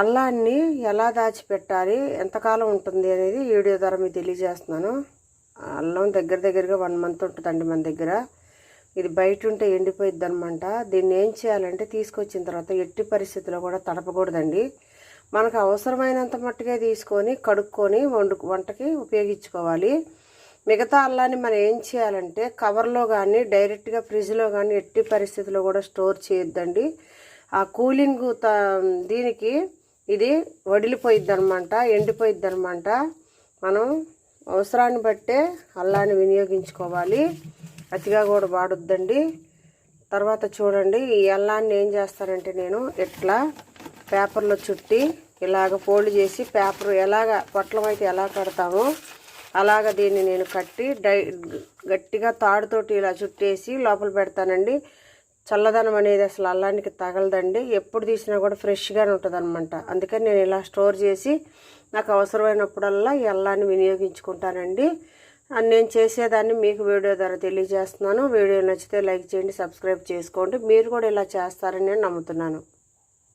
అల్లాన్ని ఎలా దాచిపెట్టాలి ఎంతకాలం ఉంటుంది అనేది వీడియో ద్వారా మీకు తెలియజేస్తున్నాను. అల్లం దగ్గర దగ్గరగా వన్ మంత్ ఉంటుందండి మన దగ్గర. ఇది బయట ఉంటే ఎండిపోయిద్ది అనమాట దీన్ని ఏం చేయాలంటే తీసుకొచ్చిన తర్వాత ఎట్టి పరిస్థితిలో కూడా తడపకూడదండి. మనకు అవసరమైనంత మట్టుగా తీసుకొని కడుక్కొని వండు వంటకి ఉపయోగించుకోవాలి. మిగతా అల్లాన్ని మనం ఏం చేయాలంటే కవర్లో కానీ డైరెక్ట్గా ఫ్రిడ్జ్లో కానీ ఎట్టి పరిస్థితిలో కూడా స్టోర్ చేయొద్దండి. ఆ కూలింగ్ దీనికి ఇది వడిలిపోయిద్ది అనమాట ఎండిపోయిద్ది అనమాట మనం అవసరాన్ని బట్టే అల్లాన్ని వినియోగించుకోవాలి. అతిగా కూడా వాడొద్దండి. తర్వాత చూడండి ఈ అల్లాన్ని ఏం చేస్తానంటే నేను ఇట్లా పేపర్లో చుట్టి ఇలాగ ఫోల్డ్ చేసి పేపర్ ఎలాగ పొట్లం అయితే ఎలా కడతామో అలాగ దీన్ని నేను కట్టి డై గట్టిగా తాడుతోటి ఇలా చుట్టేసి లోపల పెడతానండి. చల్లదనం అనేది అసలు అల్లానికి తగలదండి. ఎప్పుడు తీసినా కూడా ఫ్రెష్గానే ఉంటుంది అనమాట అందుకని నేను ఇలా స్టోర్ చేసి నాకు అవసరమైనప్పుడల్లా ఈ అల్లాన్ని వినియోగించుకుంటానండి. నేను చేసేదాన్ని మీకు వీడియో ద్వారా తెలియజేస్తున్నాను. వీడియో నచ్చితే లైక్ చేయండి సబ్స్క్రైబ్ చేసుకోండి. మీరు కూడా ఇలా చేస్తారని నేను నమ్ముతున్నాను.